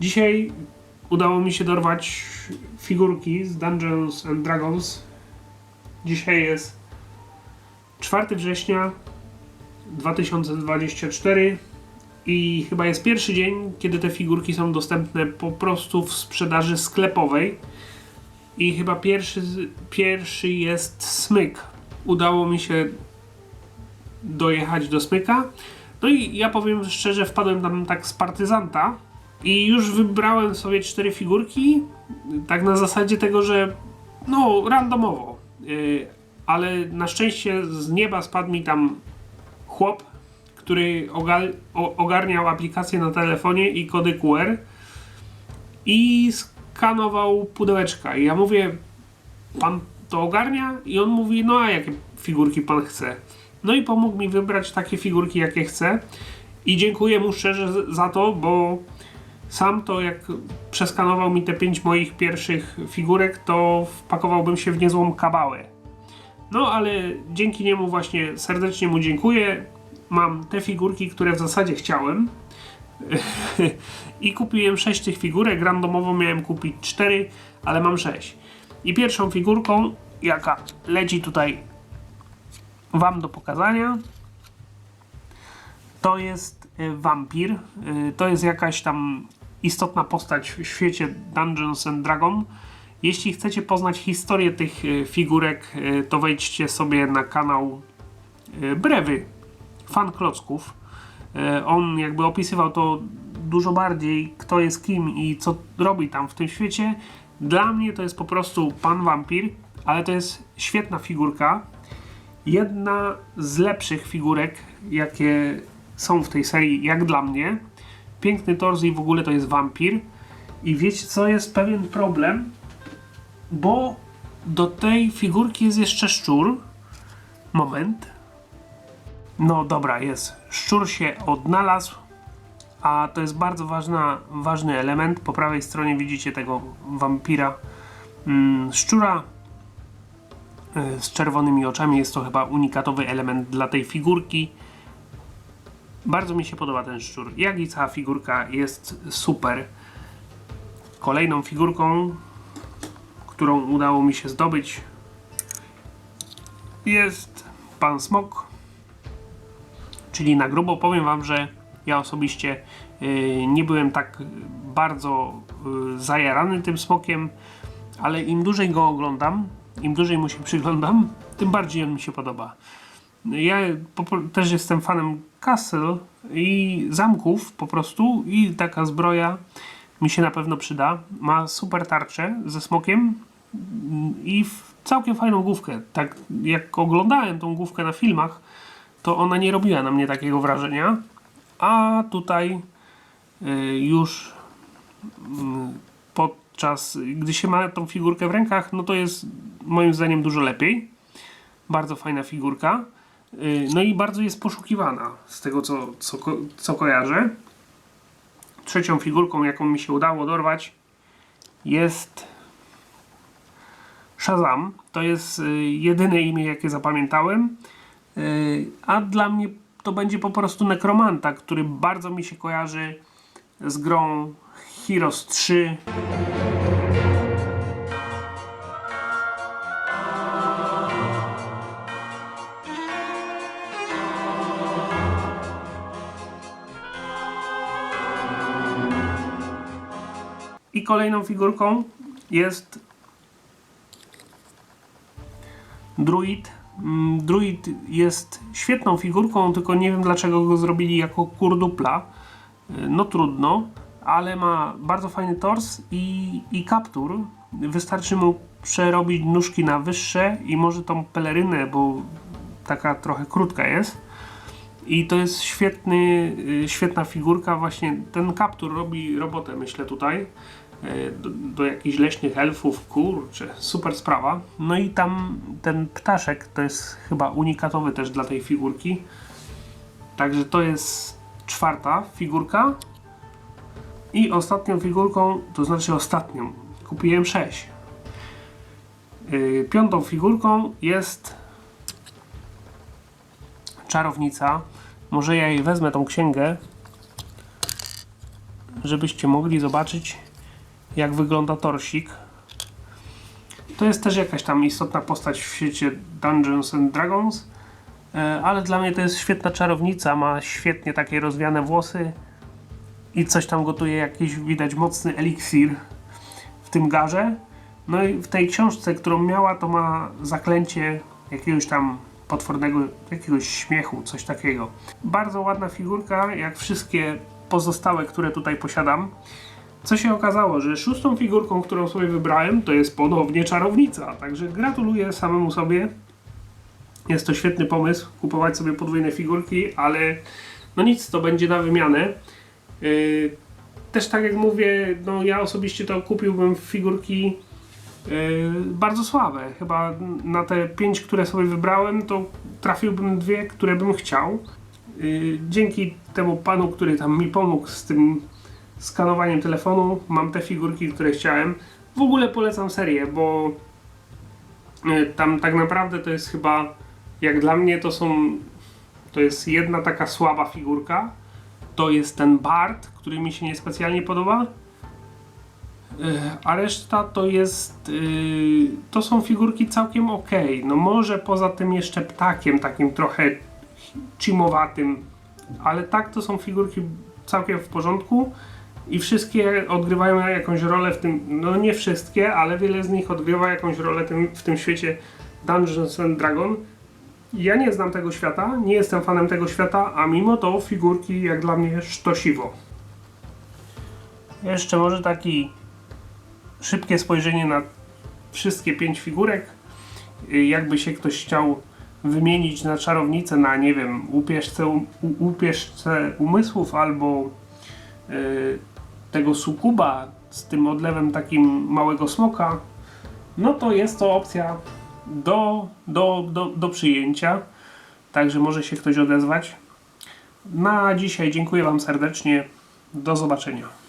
Dzisiaj udało mi się dorwać figurki z Dungeons and Dragons. Dzisiaj jest 4 września 2024 i chyba jest pierwszy dzień, kiedy te figurki są dostępne po prostu w sprzedaży sklepowej. I chyba pierwszy, pierwszy jest smyk. Udało mi się dojechać do smyka. No i ja powiem szczerze, wpadłem tam tak z partyzanta i już wybrałem sobie cztery figurki, tak na zasadzie tego, że no randomowo. Yy, ale na szczęście z nieba spadł mi tam chłop, który ogarniał aplikację na telefonie i kody QR i skanował pudełeczka. I ja mówię, pan to ogarnia? I on mówi, no a jakie figurki pan chce? No i pomógł mi wybrać takie figurki, jakie chcę. I dziękuję mu szczerze za to, bo sam to jak przeskanował mi te pięć moich pierwszych figurek, to wpakowałbym się w niezłą kabałę. No ale dzięki niemu właśnie serdecznie mu dziękuję. Mam te figurki, które w zasadzie chciałem. I kupiłem 6 tych figurek. Randomowo miałem kupić 4, ale mam 6. I pierwszą figurką, jaka leci tutaj Wam do pokazania, to jest y, wampir. Y, To jest jakaś tam istotna postać w świecie Dungeons and Dragon. Jeśli chcecie poznać historię tych y, figurek, y, to wejdźcie sobie na kanał y, Brewy, fan klocków. E, On jakby opisywał to dużo bardziej, kto jest kim i co robi tam w tym świecie. Dla mnie to jest po prostu pan wampir, ale to jest świetna figurka. Jedna z lepszych figurek, jakie są w tej serii, jak dla mnie. Piękny tors i w ogóle to jest wampir. I wiecie co, jest pewien problem, bo do tej figurki jest jeszcze szczur. Moment. No dobra, jest. Szczur się odnalazł, a to jest bardzo ważna, ważny element. Po prawej stronie widzicie tego wampira. Mm, szczura y, z czerwonymi oczami. Jest to chyba unikatowy element dla tej figurki. Bardzo mi się podoba ten szczur. Jak i cała figurka jest super. Kolejną figurką, którą udało mi się zdobyć, jest pan Smok czyli na grubo powiem wam, że ja osobiście y, nie byłem tak bardzo y, zajarany tym smokiem, ale im dłużej go oglądam, im dłużej mu się przyglądam, tym bardziej on mi się podoba. Ja też jestem fanem castle i zamków po prostu i taka zbroja mi się na pewno przyda. Ma super tarczę ze smokiem i całkiem fajną główkę. Tak jak oglądałem tą główkę na filmach, to ona nie robiła na mnie takiego wrażenia. A tutaj y, już mm, podczas, gdy się ma tą figurkę w rękach, no to jest moim zdaniem dużo lepiej. Bardzo fajna figurka. Y, No i bardzo jest poszukiwana z tego co, co, co kojarzę. Trzecią figurką, jaką mi się udało dorwać, jest Shazam. To jest y, jedyne imię, jakie zapamiętałem. Yy, A dla mnie to będzie po prostu Nekromanta, który bardzo mi się kojarzy z grą Heroes 3. kolejną figurką jest Druid. Mm, Druid jest świetną figurką, tylko nie wiem dlaczego go zrobili jako kurdupla. Y, No trudno, ale ma bardzo fajny tors i, i kaptur. Wystarczy mu przerobić nóżki na wyższe i może tą pelerynę, bo taka trochę krótka jest. I to jest świetny, y, świetna figurka. Właśnie ten kaptur robi robotę, myślę tutaj. Y, Do, do jakichś leśnych elfów, kurczę, super sprawa. No i tam ten ptaszek to jest chyba unikatowy też dla tej figurki. Także to jest czwarta figurka. I ostatnią figurką, to znaczy ostatnią, kupiłem sześć. Yy, piątą figurką jest czarownica. Może ja jej wezmę tą księgę. żebyście mogli zobaczyć jak wygląda torsik. To jest też jakaś tam istotna postać w świecie Dungeons and Dragons, e, ale dla mnie to jest świetna czarownica, ma świetnie takie rozwiane włosy i coś tam gotuje, jakiś widać mocny eliksir w tym garze. No i w tej książce, którą miała, to ma zaklęcie jakiegoś tam potwornego, jakiegoś śmiechu, coś takiego. Bardzo ładna figurka, jak wszystkie pozostałe, które tutaj posiadam. Co się okazało, że szóstą figurką, którą sobie wybrałem, to jest ponownie czarownica. Także gratuluję samemu sobie. Jest to świetny pomysł, kupować sobie podwójne figurki, ale no nic, to będzie na wymianę. Yy, też tak jak mówię, no ja osobiście to kupiłbym figurki yy, bardzo słabe. Chyba na te pięć, które sobie wybrałem, to trafiłbym dwie, które bym chciał. Yy, dzięki temu panu, który tam mi pomógł z tym skanowaniem telefonu, mam te figurki, które chciałem. W ogóle polecam serię, bo yy, tam tak naprawdę to jest chyba, jak dla mnie to są, to jest jedna taka słaba figurka. To jest ten Bart, który mi się niespecjalnie podoba. Yy, A reszta to jest. Yy, to są figurki całkiem ok. No może poza tym jeszcze ptakiem, takim trochę chimowatym. Ale tak to są figurki całkiem w porządku. I wszystkie odgrywają jakąś rolę w tym. No nie wszystkie, ale wiele z nich odgrywa jakąś rolę tym, w tym świecie Dungeons and Dragon. Ja nie znam tego świata, nie jestem fanem tego świata, a mimo to figurki jak dla mnie sztosiwo. Jeszcze może taki szybkie spojrzenie na wszystkie pięć figurek. Jakby się ktoś chciał wymienić na czarownicę, na nie wiem, łupieżce, um, u- łupieżce umysłów albo y, tego sukuba z tym odlewem takim małego smoka, no to jest to opcja do, do, do, do przyjęcia. Także może się ktoś odezwać. Na dzisiaj dziękuję Wam serdecznie. Do zobaczenia.